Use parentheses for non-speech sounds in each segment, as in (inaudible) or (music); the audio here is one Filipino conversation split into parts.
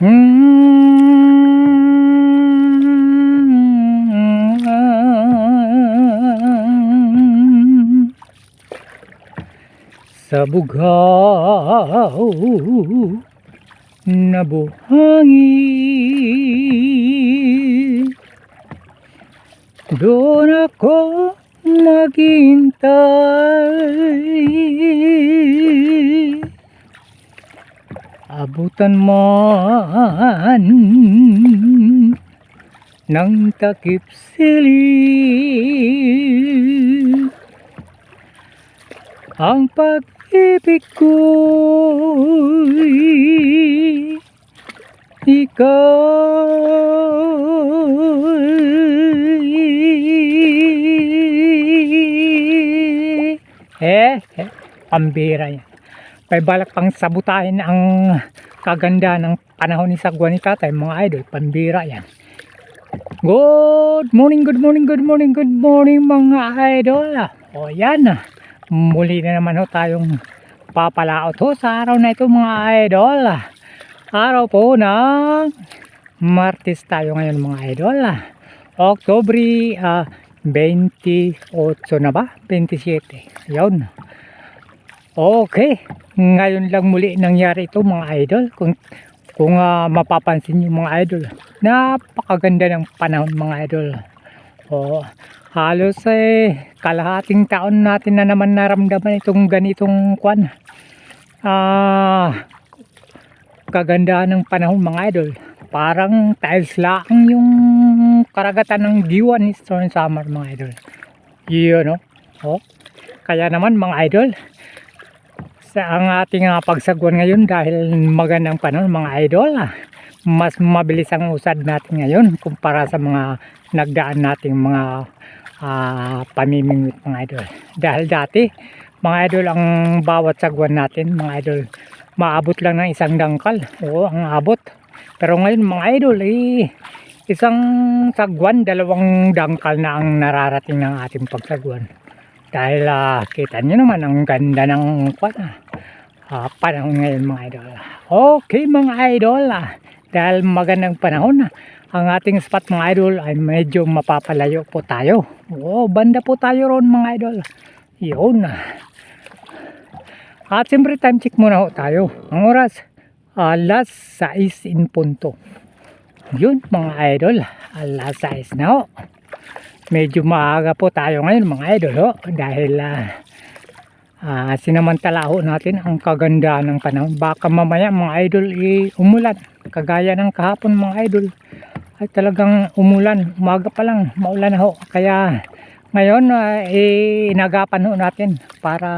Mm. Sa bughaw na buhangin Doon ako maghintay Abutan man ng takip siling ang pag-ibig ko'y ikaw. Eh, eh pambira yan. May balak pang sabutahin ang kaganda ng panahon ni Sagwa ni Tatay mga idol pambira yan Good morning, good morning, good morning, good morning mga idol. O yan. Muli na naman ho tayong papalaot ho sa araw na ito mga idol. Araw po ng Martes tayo ngayon mga idol. Oktobre ah, 28 na ba? 27. Yun. Okay. Ngayon lang muli nangyari ito mga idol. Kung kung ah, mapapansin niyo mga idol, napakaganda ng panahon mga idol. O, halos eh, kalahating taon natin na naman naramdaman itong ganitong kwan. Ah, kagandahan ng panahon mga idol. Parang tiles lang yung karagatan ng diwa ni Storm Summer mga idol. Yun no? Oh. Kaya naman mga idol, sa ang ating uh, pagsagwan ngayon dahil magandang panahon mga idol ah, mas mabilis ang usad natin ngayon kumpara sa mga nagdaan nating mga uh, pamimingwit mga idol. Dahil dati mga idol ang bawat sagwan natin mga idol maabot lang ng isang dangkal. Oo ang abot. Pero ngayon mga idol eh, isang sagwan dalawang dangkal na ang nararating ng ating pagsagwan. Dahil ah, kita nyo naman ang ganda ng kwan ah. Ah, panahon ngayon mga idol. Okay mga idol ah. Dahil magandang panahon ah. Ang ating spot mga idol ay medyo mapapalayo po tayo. Oh, banda po tayo ron mga idol. Yun ah. At siyempre time check muna ho tayo. Ang oras alas 6 in punto. Yun mga idol. Alas 6 na ho medyo maaga po tayo ngayon mga idol ho, dahil uh, uh, sinamantala ho natin ang kagandahan ng panahon. Baka mamaya mga idol eh, umulan kagaya ng kahapon mga idol ay talagang umulan. Umaga pa lang maulan ho. Kaya ngayon uh, eh, inagapan ho natin para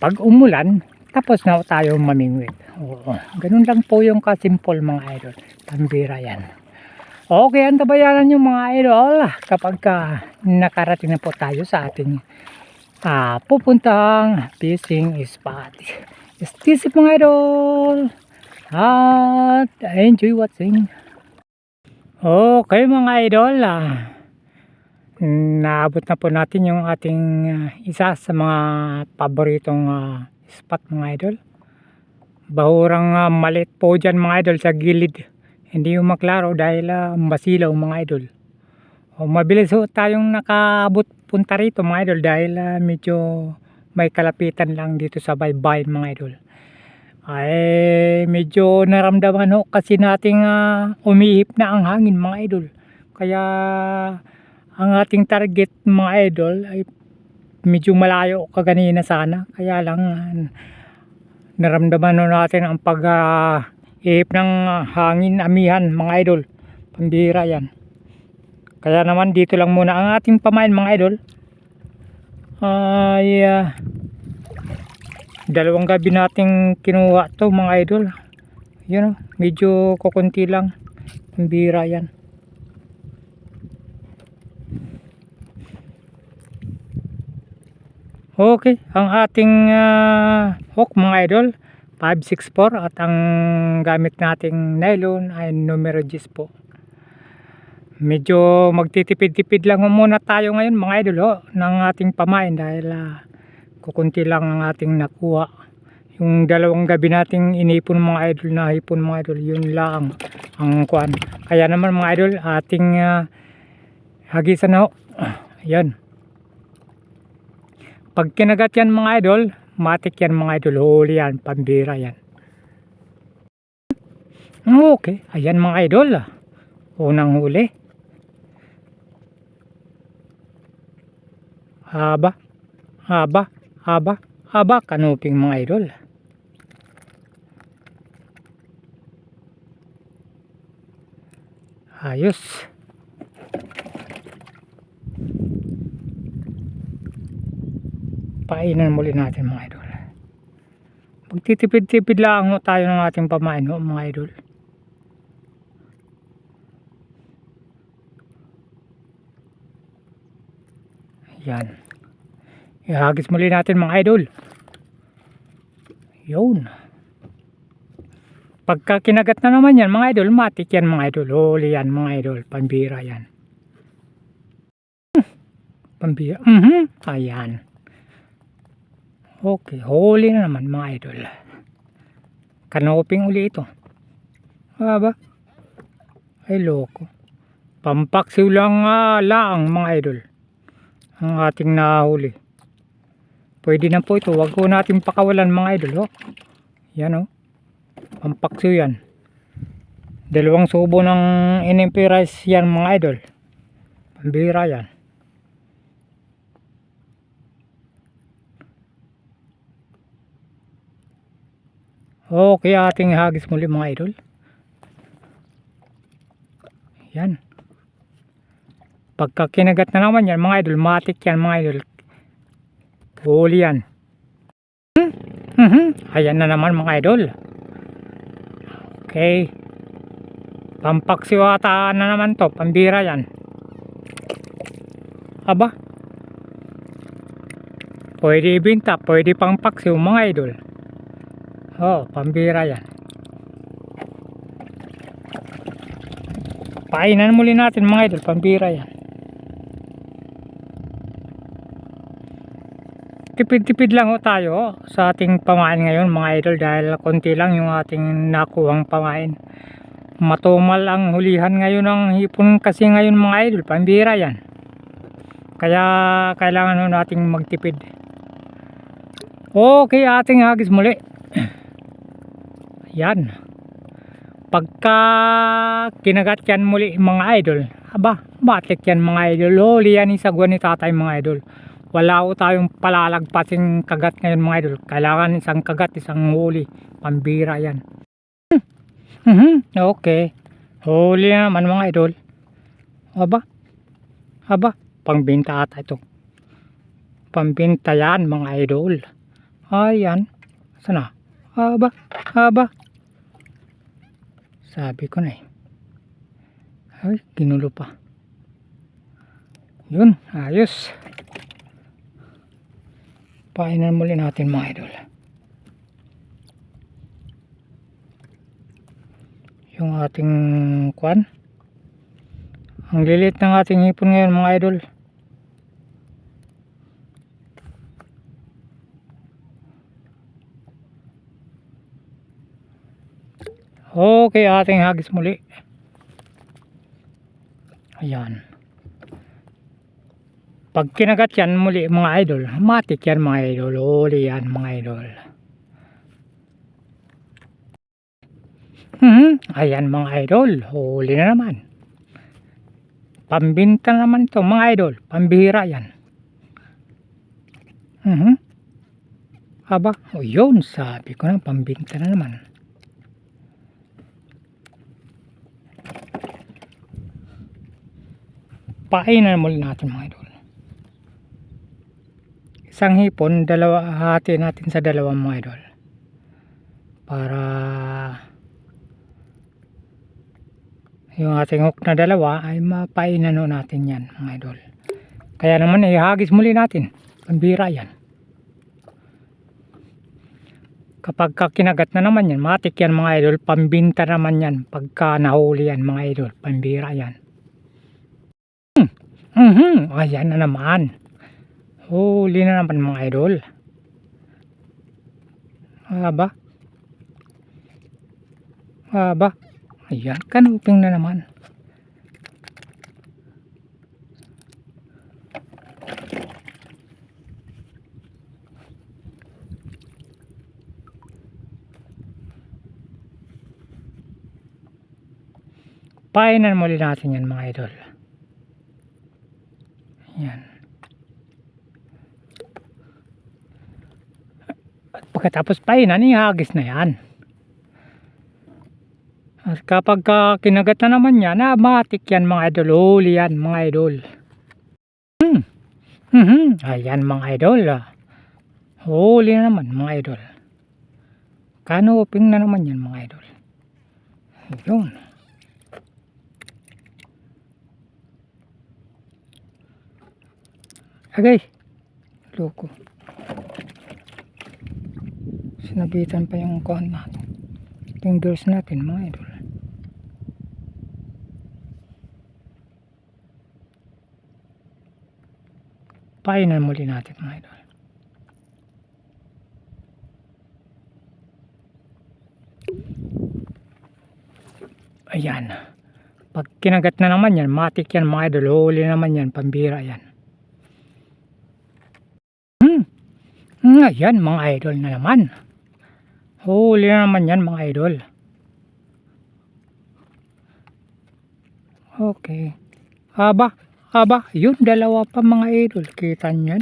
pag umulan tapos na tayo mamingwit. Oo, ganun lang po yung kasimple mga idol. Pambira yan. Okay, ang tabayanan nyo mga idol. Kapag ka nakarating na po tayo sa ating uh, pupuntang fishing spot. Safe mga idol at enjoy watching. Okay mga idol, ah, naabot na po natin yung ating uh, isa sa mga paboritong uh, spot mga idol. Bahurang uh, malit po dyan mga idol sa gilid hindi yung maklaro dahil uh, masilaw mga idol o, mabilis ho tayong nakaabot punta rito mga idol dahil uh, medyo may kalapitan lang dito sa baybayin mga idol. Ay medyo naramdaman ho kasi nating uh, umihip na ang hangin mga idol. Kaya ang ating target mga idol ay medyo malayo kaganina sana. Kaya lang uh, naramdaman ho natin ang pag uh, ihip ng hangin amihan mga idol. Pambira yan kaya naman dito lang muna ang ating pamain mga idol. Ay uh, dalawang gabi nating kinuha to mga idol. Yun medyo kukunti lang. Pambira yan. Okay ang ating uh, hook mga idol 564 at ang gamit nating nylon ay numero 10 po medyo magtitipid-tipid lang muna tayo ngayon mga idol ho, ng ating pamain dahil uh, kukunti lang ang ating nakuha Yung dalawang gabi nating inipon mga idol na hipon mga idol, yun lang ang kuan. Kaya naman mga idol, ating ah, hagisan na ho. Ayan. Pag kinagat yan mga idol, matik yan mga idol, huli yan, pambira yan. Okay, ayan mga idol. Unang huli. Haba, haba, haba, haba, kanuping mga idol. Ayos. Painan muli natin mga idol. Magtitipid-tipid lang tayo ng ating pamain mga idol. Yan. Ihagis muli natin mga idol. Yun. Pagka kinagat na naman yan mga idol, matik yan mga idol. Huli yan mga idol. Pambira yan. Hmm. Pambira. Mhm. Ayan. Okay. Huli na naman mga idol. Kanoping uli ito. Aba. Ay loko. Pampaksiw lang nga laang mga idol. Ang ating nahuli. Pwede na po ito. Huwag ko natin pakawalan mga idol. Oh. Yan oh. Pampaksiw yan. Dalawang subo ng NMP rice yan mga idol. Pambira yan. Okay, ating hagis muli mga idol. Yan. Pagka kinagat na naman yan mga idol, matik yan mga idol. Huli yan. Hmm? Mhm. Ayan na naman mga idol. Okay. Pampaksiwata na naman to. Pambira yan. Aba. Pwede ibinta. Pwede pang paksiw mga idol. Oh, pambira yan. Painan muli natin mga idol. Pambira yan. Tipid-tipid lang ho tayo sa ating pamain ngayon mga idol dahil konti lang yung ating nakuhang pamain. Matumal ang hulihan ngayon ng hipon kasi ngayon mga idol, pambira yan. Kaya kailangan ho nating magtipid. Okay, ating hagis muli. (clears throat) Yan. Pagka kinagat yan muli mga idol, aba, batik yan mga idol. Huli yan isagwan ni tatay mga idol wala ko tayong palalagpasin kagat ngayon mga idol. Kailangan isang kagat, isang huli. Pambira yan. Hmm. Okay. Huli naman mga idol. Aba. Aba. Pangbinta ata ito. Pambinta yan mga idol. Ayan. Sana? Aba. Aba. Sabi ko na eh. Ay, ginulo pa. Yun, ayos painan muli natin mga idol. Yung ating kwan. Ang lilit ng ating hipon ngayon mga idol. Okay ating hagis muli. Ayan pag kinagat yan muli mga idol, matik yan mga idol, huli yan mga idol. Hmm, ayan mga idol, huli na naman. Pambinta naman ito mga idol, pambihira yan. Mhm. Aba, o yun, sabi ko na, pambinta na naman. Painan muli natin mga idol isang hipon, dalawa hati natin sa dalawang mga idol. Para yung ating hook na dalawa ay mapainan ho natin yan mga idol. Kaya naman ihagis muli natin. Pambira yan. Kapag kinagat na naman yan, matik yan mga idol, pambinta naman yan. Pagka nahuli yan mga idol, pambira yan. Hmm. Mhm. Ayan na naman. Huli na naman mga idol. Haba. Haba. Ayan, kanuping na naman. Painan muli natin yan mga idol. Yan. At pagkatapos painan, ihagis na yan. At kapag ka kinagat na naman yan, ah, yan mga idol. Huli yan mga idol. Hmm. Mhm. Ayan mga idol. ah. Huli na naman mga idol. Kanuping na naman yan mga idol. Yun. Agay. Loko. Sinabitan pa yung kuhan natin. Fingers natin mga idol. Painan muli natin mga idol. Ayan. Pag kinagat na naman yan, matik yan mga idol. Huli naman yan, pambira yan. Hmm. Hmm, Ayan mga idol na naman. Huli na naman yan mga idol. Okay. Aba, aba, yun dalawa pa mga idol. Kita niyan.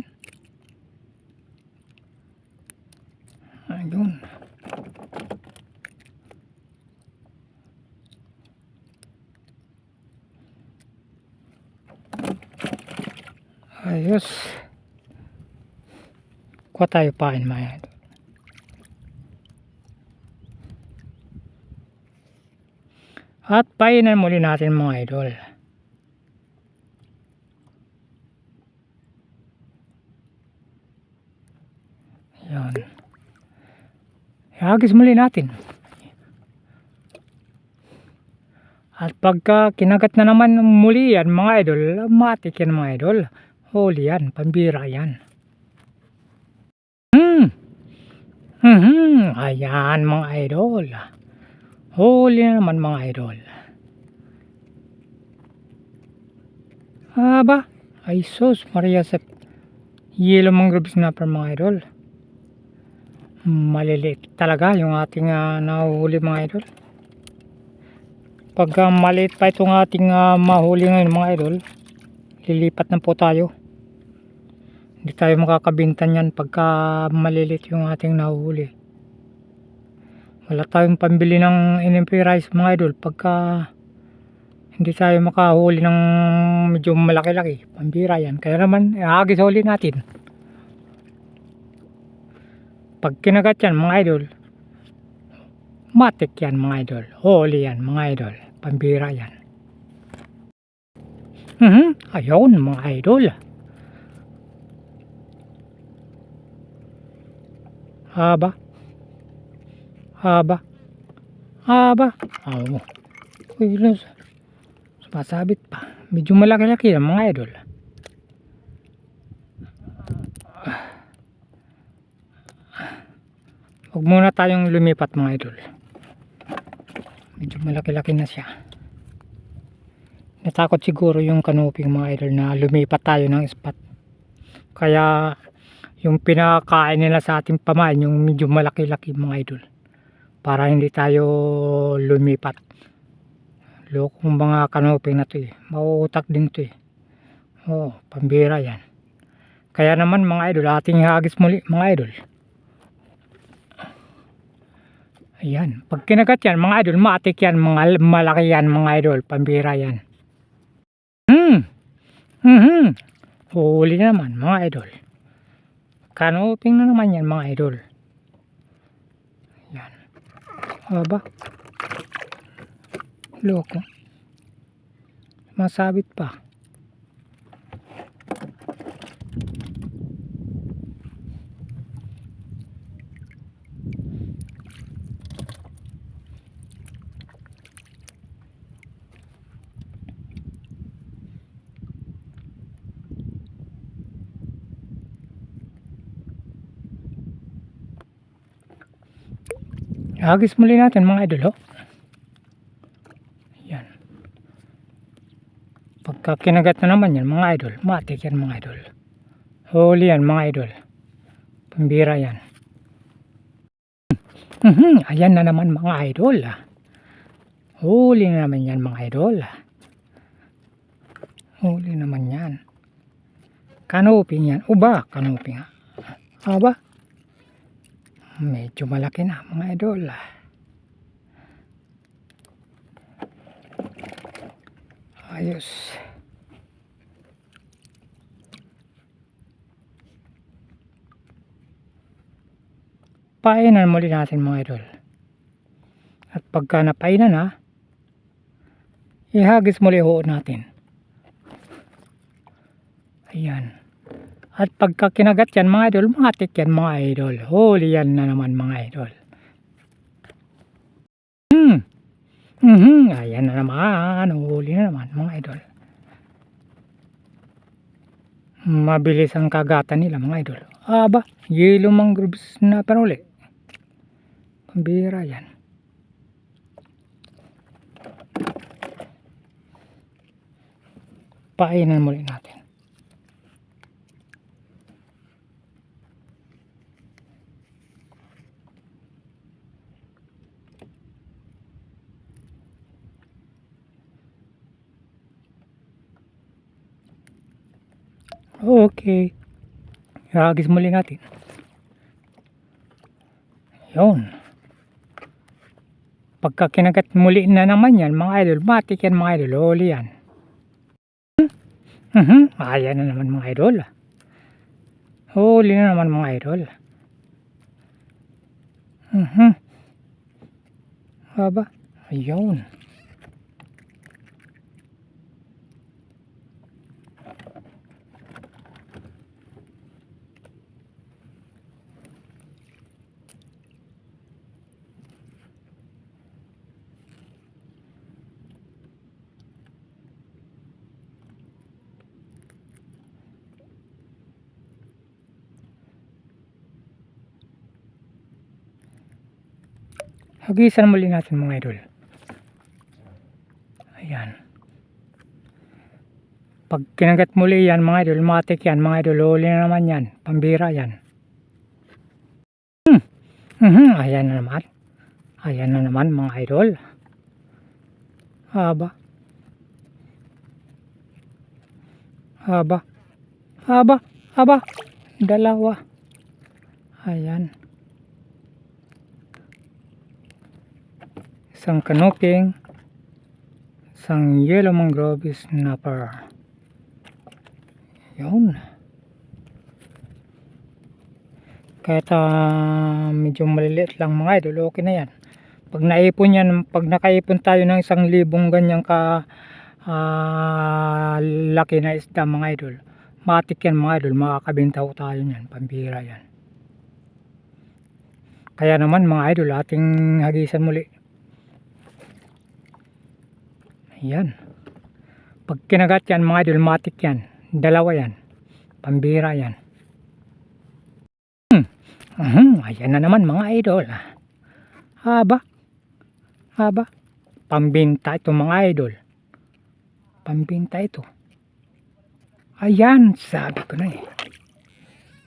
Ayun. Ayos. Kuha tayo pain mga idol. At painan muli natin mga idol. Yan. Ihagis muli natin. At pagka kinagat na naman muli yan mga idol, matik yan mga idol. Huli yan, pambira yan. Hmm. Hmm, ayan mga idol. Huli na naman mga idol. Aba, ay sus, Maria Sep. Yellow mangrove snapper mga idol. Maliliit talaga yung ating uh, nahuhuli mga idol. Pagka maliit pa itong ating ah, mahuli ngayon mga idol, lilipat na po tayo. Hindi tayo makakabintan yan pagka maliliit yung ating nahuhuli. Wala tayong pambili ng NMP rice mga idol pagka hindi tayo makahuli ng medyo malaki-laki. Pambira yan. Kaya naman, ihagis huli natin. Pag kinagat yan mga idol, matik yan mga idol. Huli yan mga idol. Pambira yan. Mhm, ayun mga idol. Haba. Haba. Haba. Oo. Uy, Luz. Sumasabit pa. Medyo malaki-laki yan mga idol. Huwag muna tayong lumipat mga idol. Medyo malaki-laki na siya. Natakot siguro yung kanuping mga idol na lumipat tayo ng spot. Kaya yung pinakain nila sa ating pamain yung medyo malaki-laki mga idol. Para hindi tayo lumipat. Lokong mga kanuping na to eh. Mauutak din to eh. Oo, pambira yan. Kaya naman mga idol, ating hagis muli mga idol. Ayan. Pag kinagat yan, mga idol, matik yan, mga malaki yan, mga idol. Pambira yan. Hmm. Hmm. Huli na naman, mga idol. Kanuping na naman yan, mga idol. Aba. Loko. Masabit pa. Hagis muli natin mga idol, oh. Yan. Pagka kinagat na naman yan, mga idol, matik yan mga idol. Huli yan mga idol. Pambira yan. Mhm, Ayan na naman mga idol. ah. Huli na naman yan mga idol. ah. Huli naman yan. Kanoping yan. Uba, kanoping. Aba, medyo malaki na mga idol. Ayos. Painan muli natin mga idol. At pagka napainan na, ihagis muli ho natin. Ayan. At pagka kinagat yan mga idol, matik yan mga idol. Huli yan na naman mga idol. Hmm. Mhm, ayan na naman. Huli na naman mga idol. Mabilis ang kagatan nila mga idol. Aba, yellow mangroves na panuli. Pambira yan. Painan muli natin. Okay. Hagis muli natin. Yun. Pagka kinagat muli na naman yan, mga idol, matik yan mga idol, huli yan. Mhm, ayan na naman mga idol. Huli na naman mga idol. Mhm. Aba, ayun. Hagisan muli natin mga idol. Ayan. Pag kinagat muli yan mga idol, matik yan mga idol, huli na naman yan. Pambira yan. Hmm. Mhm, ayan na naman. Ayan na naman mga idol. Haba. Haba. Haba. Haba. Dalawa. Ayan. Isang kanoping, isang yellow mangrove snapper. Yun. Kahit ah, medyo maliliit lang mga idol, okay na yan. Pag naipon yan, pag nakaipon tayo ng isang libong ganyang ka ah, laki na isda mga idol, matik yan mga idol, makakabenta ko tayo yan, pambira yan. Kaya naman mga idol, ating hagisan muli. Ayan. Pag kinagat yan mga idol, matik yan. Dalawa yan. Pambira yan. Hmm. Mhm, Ayan na naman mga idol. Haba. Haba. Pambinta ito mga idol. Pambinta ito. Ayan, sabi ko na eh.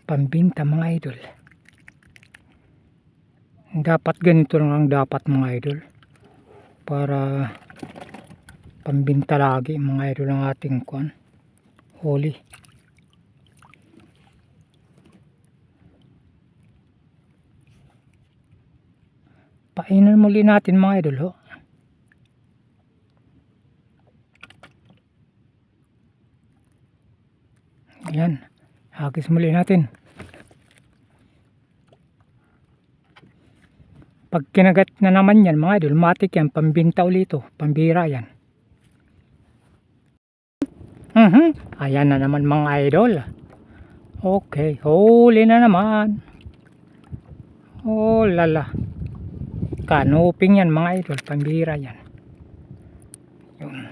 Pambinta mga idol. Dapat ganito lang ang dapat mga idol. Para pambinta lagi mga idol ang ating kwan. Huli painan muli natin mga idol ho yan hagis muli natin. Pag kinagat na naman yan mga idol matik yan pambinta ulito pambira yan Mhm. Ayan na naman mga idol. Okay, huli na naman. Oh lala. Kanuping yan mga idol, pambira yan. Yun.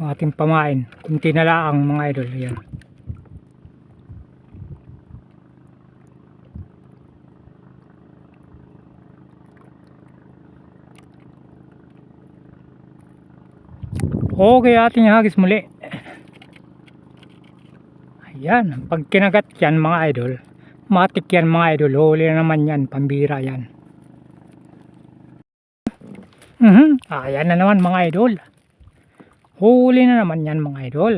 Yung ating pamain, kunti na lang mga idol. Yan. Okay, ating hagis muli. Ayan, pag kinagat yan mga idol, matik yan mga idol, huli na naman yan, pambira yan. Mhm, ayan na naman mga idol. Huli na naman yan mga idol.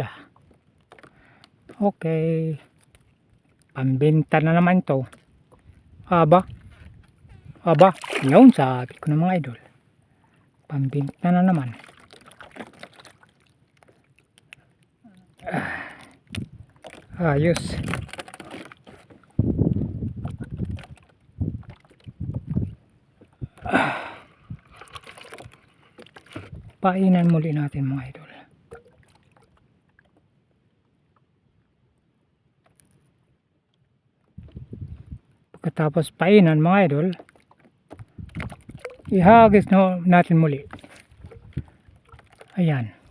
Okay. Pambenta na naman to. Aba. Aba. Yun, sabi ko na mga idol. Pambenta na naman. Ayos. Painan muli natin mga idol. Pagkatapos painan mga idol, ihagis na natin muli. Ayan.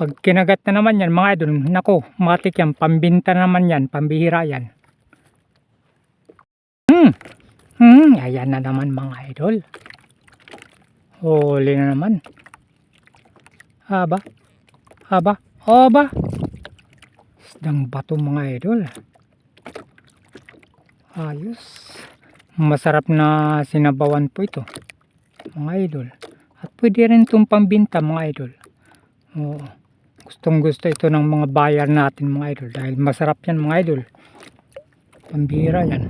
Pag kinagat na naman yan mga idol, nako, matik yan, pambinta naman yan, pambihira yan. Hmm, hmm, ayan na naman mga idol. Huli na naman. Haba, haba, haba. Isdang bato mga idol. Ayos. Masarap na sinabawan po ito. Mga idol. At pwede rin itong pambinta mga idol. Oo. Gustong gusto ito ng mga bayar natin mga idol. Dahil masarap yan mga idol. Pambira yan.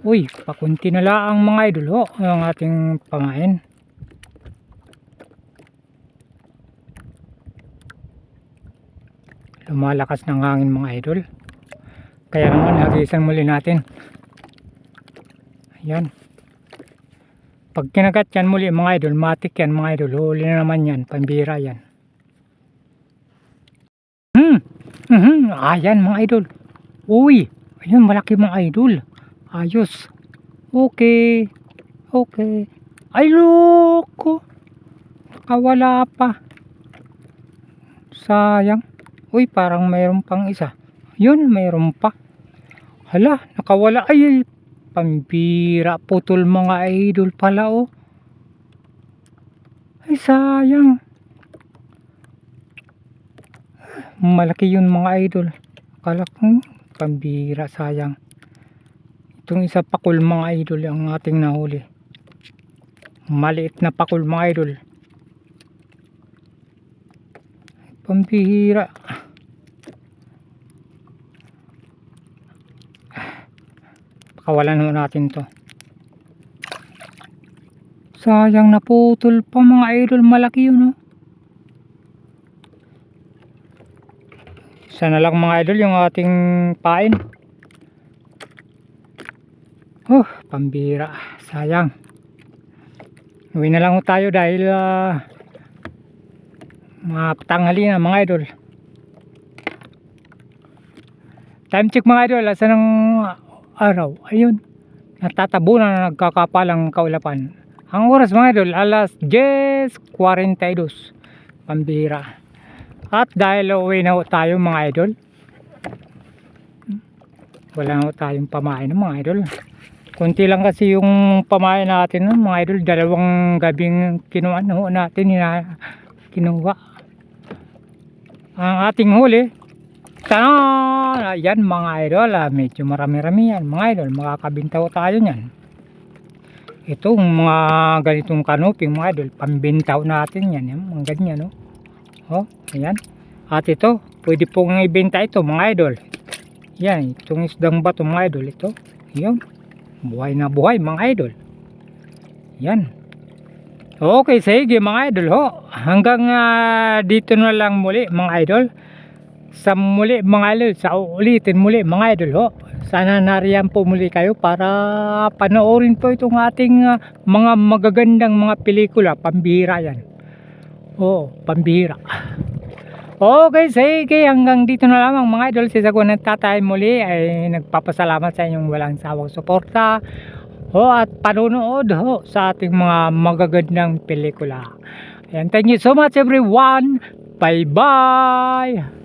Uy, pakunti na lang mga idol ho. Ang ating pamain. Lumalakas ng hangin mga idol. Kaya naman hagisan muli natin. Ayan. Pag kinagat yan muli mga idol, matik yan mga idol. Huli na naman yan, pambira yan. Hmm. Mhm. Ayan mga idol. Uy. Ayun, malaki mga idol. Ayos. Okay. Okay. Ay, loko. Nakawala pa. Sayang. Uy, parang mayroon pang isa. Yun, mayroon pa. Hala, nakawala. Ay, ay, pambira. Putol mga idol pala, oh. Ay, sayang. Malaki yun mga idol. Akala ko, pambira, sayang. Itong isa pakul mga idol ang ating nahuli. Maliit na pakul mga idol. Pambihira. Pakawalan ho natin to. Sayang naputol pa mga idol. Malaki yun oh. Isa na lang mga idol yung ating pain. Oh, pambira. Sayang. Uwi na lang ho tayo dahil ah, mga patanghali na mga idol. Time check mga idol. Asa ng araw? Ayun. Natatabo na nagkakapalang kaulapan. Ang oras mga idol, alas 10.42. Pambira. At dahil uwi na tayo mga idol. Wala na tayong pamain mga idol. Kunti lang kasi yung pamain natin mga idol. Dalawang gabing kinuha natin. Hina, kinuha. Ang ating huli. Tanan! Ayan mga idol. Ah, medyo marami-rami yan mga idol. Makakabintaw tayo niyan. Itong mga ganitong kanoping mga idol. Pambintaw natin yan. Yan mga ganyan no. Oh, ayan. At ito, pwede pong ibenta ito mga idol. Yan, itong isdang bato mga idol. Ito, yan. Buhay na buhay mga idol. Yan. Okay, sige mga idol ho. Hanggang ah, dito na lang muli mga idol. Sa muli mga idol, sa ulitin muli mga idol ho. Sana nariyan po muli kayo para panoorin po itong ating ah, mga magagandang mga pelikula. Pambihira yan. Oo, pambihira. Okay, sige. Hanggang dito na lamang mga idol. Si Saguan at Tatay muli ay nagpapasalamat sa inyong walang sawang suporta. Ho, at panonood ho sa ating mga magagandang pelikula. Ayan, thank you so much everyone. Bye-bye.